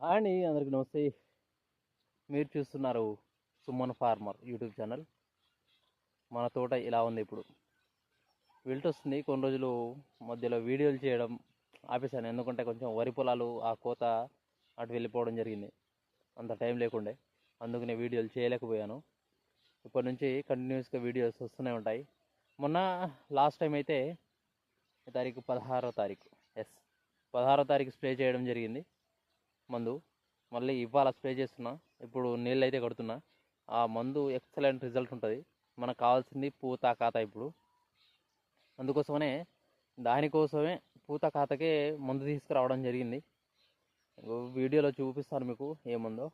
Hi అండి అందరికి నమస్తే. మీరు చూస్తున్నారు సుమన్ ఫార్మర్ యూట్యూబ్ ఛానల్. మన తోట ఇలా ఉంది ఇప్పుడు. వెళ్తొస్తుంది కొన్ని రోజులు మధ్యలో వీడియోలు చేయడం ఆపేశాను. ఎందుకంటే కొంచెం వరి పొలాలు ఆ కోత అటు వెళ్ళిపోవడం జరిగింది. అంత టైం లేకుండే. అందుకనే వీడియోలు చేయలేకపోయాను. ఇప్పటి నుంచి కంటిన్యూస్గా వీడియోస్ వస్తూనే ఉంటాయి. మొన్న లాస్ట్ టైం అయితే ఈ తారీఖు పదహారో తారీఖు. ఎస్ పదహారో తారీఖు స్ప్రే చేయడం జరిగింది. మందు. మళ్ళీ ఇవాళ స్ప్రే చేస్తున్నా. ఇప్పుడు నీళ్ళు అయితే కడుతున్నా. ఆ మందు ఎక్సలెంట్ రిజల్ట్ ఉంటుంది. మనకు కావాల్సింది పూత ఖాత ఇప్పుడు. అందుకోసమనే దానికోసమే పూత ఖాతకే మందు తీసుకురావడం జరిగింది. వీడియోలో చూపిస్తాను మీకు ఏముందో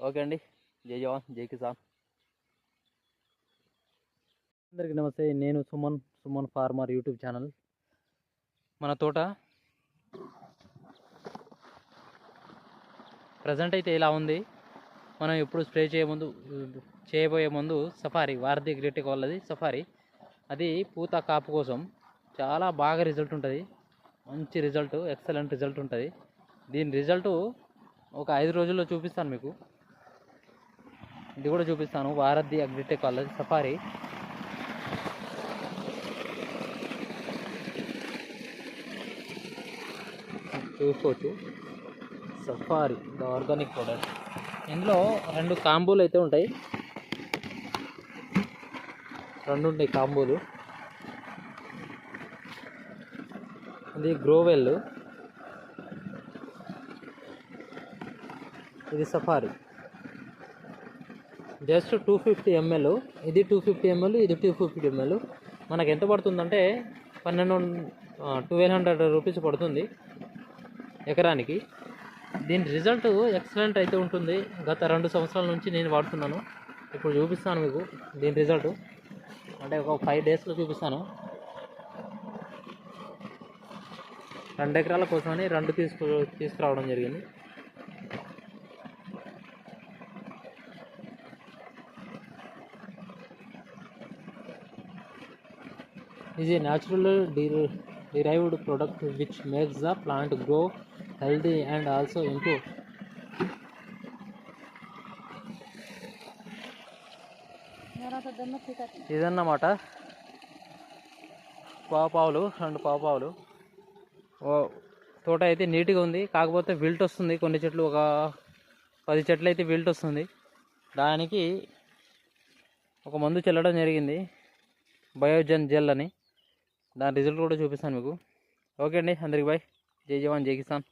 ఓకే అండి. జై జవాన్ జై కిసాన్. అందరికీ నమస్తే. నేను Suman Suman farmer YouTube channel. మన తోట ప్రజెంట్ అయితే ఇలా ఉంది. మనం ఎప్పుడు స్ప్రే చేయముందు చేయబోయే ముందు సఫారీ వారధి గ్రీటిక్ వాళ్ళది సఫారీ. అది పూత కాపు కోసం చాలా బాగా రిజల్ట్ ఉంటుంది. మంచి రిజల్ట్ ఎక్సలెంట్ రిజల్ట్ ఉంటుంది. దీని రిజల్ట్ ఒక ఐదు రోజుల్లో చూపిస్తాను మీకు. ఇది కూడా చూపిస్తాను. వారధి అగ్రిటెక్ వాళ్ళది సఫారీ. చూసుకోవచ్చు. Safari the organic product. ఇందులో రెండు కాంబోలు అయితే ఉంటాయి. రెండు ఉంటాయి కాంబోలు. ఇది గ్రోవెల్. ఇది Safari. Just two fifty ML. ఇది టూ ఫిఫ్టీ ఎంఎల్ ఇది టూ ఫిఫ్టీ ఎంఎల్. మనకు ఎంత పడుతుందంటే పన్నెండు ట్వెల్వ్ హండ్రెడ్ రూపీస్ పడుతుంది ఎకరానికి. దీని రిజల్ట్ ఎక్సలెంట్ అయితే ఉంటుంది. గత రెండు సంవత్సరాల నుంచి నేను వాడుతున్నాను. ఇప్పుడు చూపిస్తాను మీకు దీని రిజల్ట్ అంటే ఒక ఫైవ్ డేస్లో చూపిస్తాను. రెండు ఎకరాల కోసమని రెండు తీసుకు తీసుకురావడం జరిగింది. ఇది a D derived product which makes the plant grow healthy and also improve ఇదన్నమాట. పావులు రెండు పావులు ఓ తోట అయితే నీట్గా ఉంది. కాకపోతే విల్ట్ వస్తుంది. కొన్ని చెట్లు ఒక పది చెట్లు అయితే విల్ట్ వస్తుంది. దానికి ఒక మందు చల్లడం జరిగింది. బయోజన్ జెల్ అని. దాని రిజల్ట్ కూడా చూపిస్తాను మీకు. ఓకే అండి. అందరికి బాయ్. జై జవాన్ జై కిసాన్.